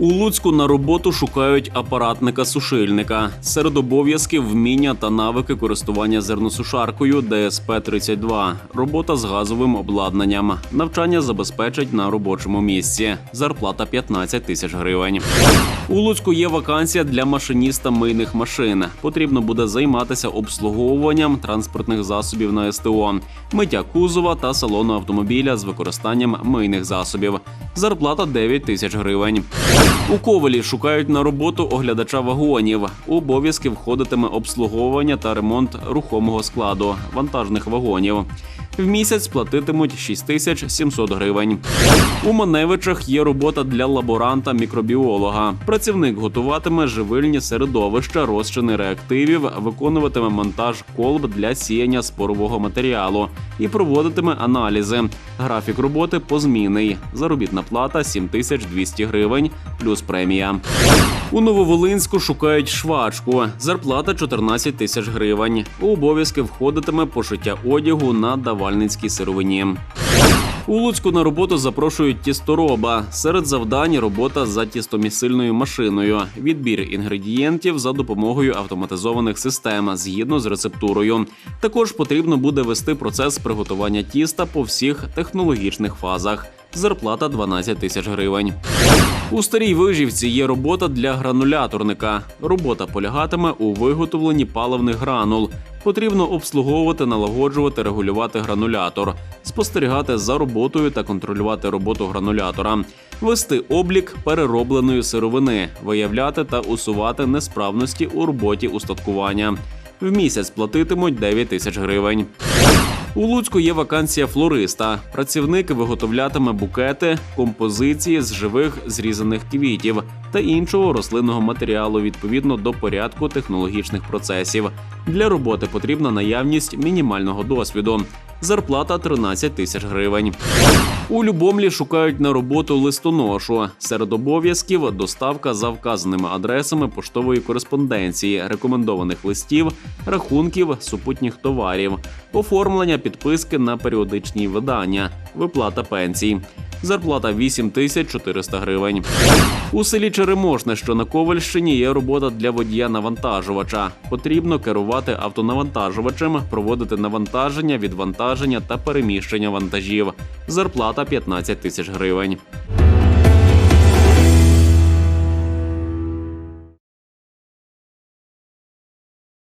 У Луцьку на роботу шукають апаратника-сушильника. Серед обов'язків вміння та навики користування зерносушаркою ДСП-32, робота з газовим обладнанням. Навчання забезпечать на робочому місці. Зарплата 15 тисяч гривень. У Луцьку є вакансія для машиніста мийних машин. Потрібно буде займатися обслуговуванням транспортних засобів на СТО, миття кузова та салону автомобіля з використанням мийних засобів. Зарплата 9 тисяч гривень. У ковалі шукають на роботу оглядача вагонів. У обов'язки входитиме обслуговування та ремонт рухомого складу вантажних вагонів. В місяць платитимуть 6700 гривень. У Маневичах є робота для лаборанта-мікробіолога. Працівник готуватиме живильні середовища, розчини реактивів, виконуватиме монтаж колб для сіяння спорового матеріалу і проводитиме аналізи. Графік роботи позмінний. Заробітна плата 7200 гривень плюс премія. У Нововолинську шукають швачку. Зарплата 14 тисяч гривень. У обов'язки входитиме пошиття одягу на давальницькій сировині. У Луцьку на роботу запрошують тістороба. Серед завдань робота за тістомісильною машиною, відбір інгредієнтів за допомогою автоматизованих систем згідно з рецептурою. Також потрібно буде вести процес приготування тіста по всіх технологічних фазах. Зарплата 12 тисяч гривень. У старій вижівці є робота для грануляторника. Робота полягатиме у виготовленні паливних гранул. Потрібно обслуговувати, налагоджувати, регулювати гранулятор, спостерігати за роботою та контролювати роботу гранулятора, вести облік переробленої сировини, виявляти та усувати несправності у роботі устаткування. В місяць платитимуть 9 тисяч гривень. У Луцьку є вакансія флориста. Працівник виготовлятиме букети, композиції з живих зрізаних квітів та іншого рослинного матеріалу відповідно до порядку технологічних процесів. Для роботи потрібна наявність мінімального досвіду. Зарплата 13 тисяч гривень. У Любомлі шукають на роботу листоношу. Серед обов'язків доставка за вказаними адресами поштової кореспонденції, рекомендованих листів, рахунків, супутніх товарів, оформлення підписки на періодичні видання, виплата пенсій. Зарплата 8 тисяч 400 гривень. У селі Черемошне, що на Ковальщині, є робота для водія навантажувача. Потрібно керувати автонавантажувачем, проводити навантаження, відвантаження та переміщення вантажів. Зарплата 15 тисяч гривень.